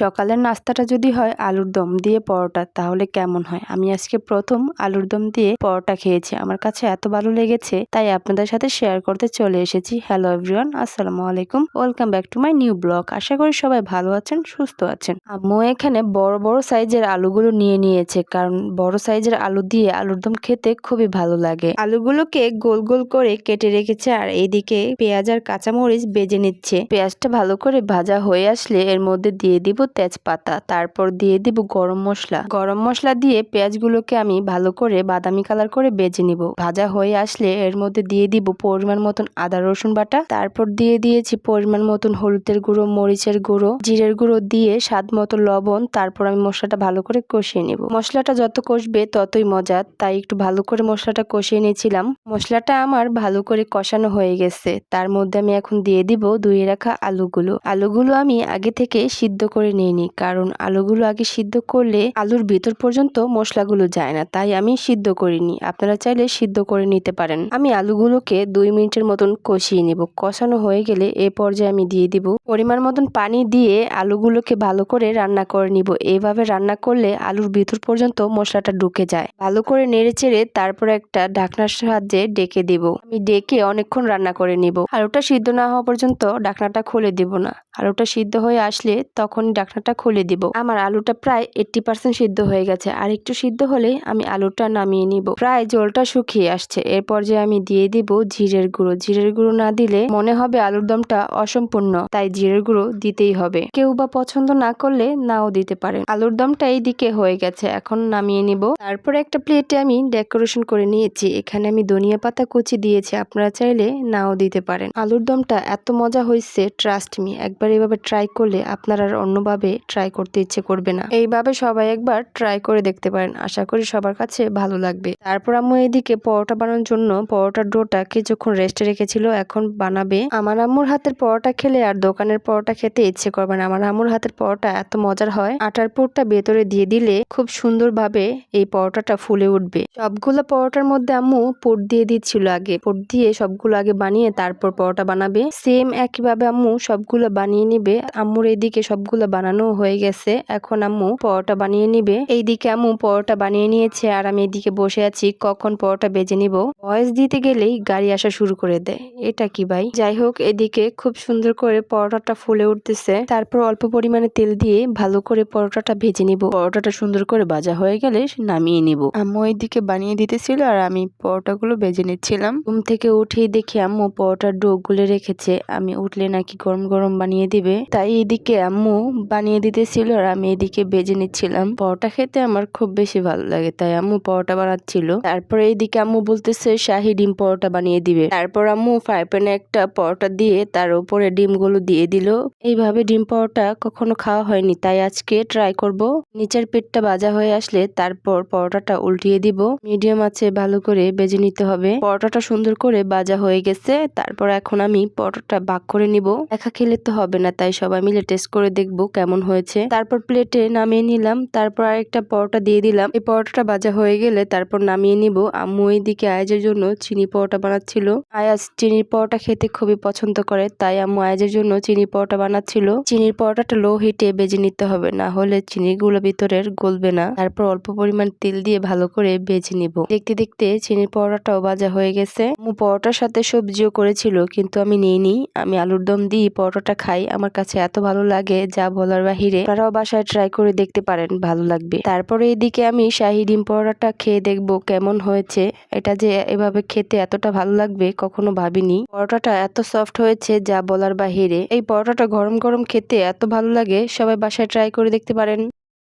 সকালের নাস্তাটা যদি হয় আলুর দম দিয়ে পরোটা, তাহলে কেমন হয়? আমি আজকে প্রথম আলুর দম দিয়ে পরোটা খেয়েছি। আমার কাছে এত ভালো লেগেছে, তাই আপনাদের সাথে শেয়ার করতে চলে এসেছি। হ্যালো এভরিওয়ান আসসালামু আলাইকুম। Welcome back to my new blog আশা করি সবাই ভালো আছেন, সুস্থ আছেন। আম্মু এখানে বড় বড় সাইজের আলুগুলো নিয়ে নিয়েছে, কারণ বড় সাইজের আলু দিয়ে আলুর দম খেতে খুবই ভালো লাগে। আলুগুলোকে গোল গোল করে কেটে রেখেছে আর এইদিকে পেঁয়াজ আর কাঁচামরিচ বেজে নিচ্ছে। পেঁয়াজটা ভালো করে ভাজা হয়ে আসলে এর মধ্যে দিয়ে দিব তেজপাতা, তারপর দিয়ে দিব গরম মশলা। গরম মশলা দিয়ে পেঁয়াজগুলোকে আমি ভালো করে বাদামি কালার করে বেজে নিব। ভাজা হয়ে আসলে এর মধ্যে দিয়ে দিব পরিমাণ মতন আদা, রসুন বাটা। তারপর দিয়ে দিয়েছি পরিমাণ মতন হলুদের গুঁড়ো, মরিচের গুঁড়ো, জিরের গুঁড়ো দিয়ে স্বাদ মতো লবণ। তারপর আমি মশলাটা ভালো করে কষিয়ে নিব। মশলাটা যত কষবে ততই মজা, তাই একটু ভালো করে মশলাটা কষিয়ে নিয়েছিলাম। মশলাটা আমার ভালো করে কষানো হয়ে গেছে। তার মধ্যে আমি এখন দিয়ে দিব ধুয়ে রাখা আলুগুলো। আলুগুলো আমি আগে থেকে সিদ্ধ করে নিইনি, কারণ আলুগুলো আগে সিদ্ধ করলে আলুর ভিতর পর্যন্ত মশলাগুলো যায় না, তাই আমি সিদ্ধ করিনি। আপনারা চাইলে সিদ্ধ করে নিতে পারেন। আমি আলুগুলোকে দুই মিনিটের মতন কষিয়ে নিব। কষানো হয়ে গেলে এ পর্যায়ে আমি দিয়ে দিব পরিমাণ মতন পানি দিয়ে আলুগুলোকে ভালো করে রান্না করে নিব। এইভাবে রান্না করলে আলুর ভিতর পর্যন্ত মশলাটা ঢুকে যায়। ভালো করে নেড়ে চেড়ে তারপর একটা ঢাকনার সাহায্যে ডেকে দিব। আমি ডেকে অনেকক্ষণ রান্না করে নিব। আলুটা সিদ্ধ না হওয়া পর্যন্ত ঢাকনাটা খুলে দিব না। আলুটা সিদ্ধ হয়ে আসলে তখন ঢাকনাটা খুলে দিব। আমার আলুটা প্রায় এইট্টি পার্সেন্ট সিদ্ধ হয়ে গেছে। আর একটু সিদ্ধ হলে আমি আলুটা নামিয়ে নিব। প্রায় জলটা শুকিয়ে আসছে। এরপর যে আমি দিয়ে দিব জিরের গুঁড়ো। জিরের গুঁড়ো না দিলে মনে হবে আলুর দমটা অসম্পূর্ণ। তাই জিরের গুঁড়ো দিতেই হবে। কেউ বা পছন্দ না করলে নাও দিতে পারেন। আলুর দমটা এইদিকে হয়ে গেছে। এখন নামিয়ে নিব। তারপর একটা প্লেটে আমি ডেকোরেশন করে নিয়েছি। এখানে আমি ধনিয়া পাতা কুচি দিয়েছি। আপনারা চাইলে নাও দিতে পারেন। আলুর দমটা এত মজা হয়েছে ট্রাস্ট মি একবার এভাবে ট্রাই করলে আপনার আর অন্যভাবে ট্রাই করতে ইচ্ছে করবে না। এইভাবে সবাই একবার ট্রাই করে দেখতে পারেন। আশা করি সবার কাছে ভালো লাগবে। তারপর আম্মু এদিকে পরোটা বানানোর জন্য পরোটার ডোটা কিছুক্ষণ রেস্টে রেখেছিল, এখন বানাবে। আমার আম্মুর হাতের পরোটা খেলে আর দোকানের পরোটা খেতে ইচ্ছে করবে না। আমার আম্মুর হাতের পরোটা এত মজার হয়, আটার পুরটা ভেতরে দিয়ে দিলে খুব সুন্দরভাবে এই পরোটাটা ফুলে উঠবে। সবগুলো পরোটার মধ্যে আম্মু পুর দিয়ে দিচ্ছিল আগে। পুর দিয়ে সবগুলো আগে বানিয়ে তারপর পরোটা বানাবে। সেম একইভাবে আম্মু সবগুলো বানিয়ে নিবে। আম্মুর এইদিকে সবগুলো বানানো হয়ে গেছে। এখন আম্মু পরোটা বানিয়ে নিবে। এইদিকে আম্মু পরোটা বানিয়ে নিয়েছে আর আমি এদিকে বসে আছি। কখন পরোটা বেজে নিব? ভয়েস দিতে গেলেই গাড়ি আসা শুরু করে দেয়। এটা কি ভাই? যাই হোক, এদিকে খুব সুন্দর করে পরোটাটা ফুলে উঠতেছে। তারপর অল্প পরিমাণে তেল দিয়ে ভালো করে পরোটাটা ভেজে নিব। পরোটাটা সুন্দর করে ভাজা হয়ে গেলে নামিয়ে নিব। আম্মু এইদিকে বানিয়ে দিতেছিল আর আমি পরোটাগুলো বেজে নিচ্ছিলাম। ঘুম থেকে উঠেই দেখি আম্মু পরোটার ডো গুলে রেখেছে। আমি উঠলে নাকি গরম গরম বানিয়ে দিবে। তাই এদিকে আম্মু বানিয়ে দিতেছিল আর আমি এদিকে বেজে নিচ্ছিলাম। পরোটা খেতে আমার খুব বেশি ভালো লাগে, তাই আম্মু পরোটা বানাচ্ছিল। তারপরে এইদিকে আম্মু বলতেছে, শাহি ডিম পরোটা বানিয়ে দিবে। তারপর আম্মু ফ্রাই প্যানে একটা পরোটা দিয়ে তার উপরে ডিমগুলো দিয়ে দিল। এইভাবে ডিম পরোটা কখনো খাওয়া হয়নি, তাই আজকে ট্রাই করব। নিচের পেটটা ভাজা হয়ে আসলে তারপর পরোটাটা উল্টিয়ে দিব। মিডিয়াম আছে, ভালো করে বেজে নিতে হবে। পরোটাটা সুন্দর করে ভাজা হয়ে গেছে, তারপর এখন আমি পরোটাটা ভাগ করে নিব। একা খেলে তো হবে না, তাই সবাই মিলে টেস্ট করে দেখব কেমন হয়েছে। তারপর প্লেটে নামিয়ে নিলাম। তারপর আরেকটা পরোটা দিয়ে দিলাম। এই পরোটাটা ভাজা হয়ে গেলে তারপর নামিয়ে নিব। আম্মু এইদিকে আয়াজের জন্য চিনি পরোটা বানাচ্ছিল। আয়াজ চিনির পরোটা খেতে খুবই পছন্দ করে, তাই আম্মু আয়াজের জন্য চিনি পরোটা বানাচ্ছিল। চিনির পরোটাটা লো হিটে বেজে নিতে হবে, না হলে চিনিগুলো ভিতরের গলবে না। তারপর অল্প পরিমাণ তেল দিয়ে ভালো করে বেজে নিব। দেখতে দেখতে চিনির পরোটাটাও ভাজা হয়ে গেছে। আম্মু পরোটার সাথে সবজিও করেছিল, কিন্তু আমি নিইনি। আমি আলুর দম দিয়ে পরোটাটা খাই। আমার কাছে এত ভালো লাগে, যা বলার বাহিরে আপনারাও বাসায় ট্রাই করে দেখতে পারেন, ভালো লাগবে। তারপরে এদিকে আমি শাহি ডিম পরোটাটা খেয়ে দেখব কেমন হয়েছে। এটা যে এভাবে খেতে এতটা ভালো লাগবে কখনো ভাবিনি। পরোটাটা এত সফট হয়েছে যা বলার বাহিরে। এই পরোটাটা গরম গরম খেতে এত ভালো লাগে, সবাই বাসায় ট্রাই করে দেখতে পারেন।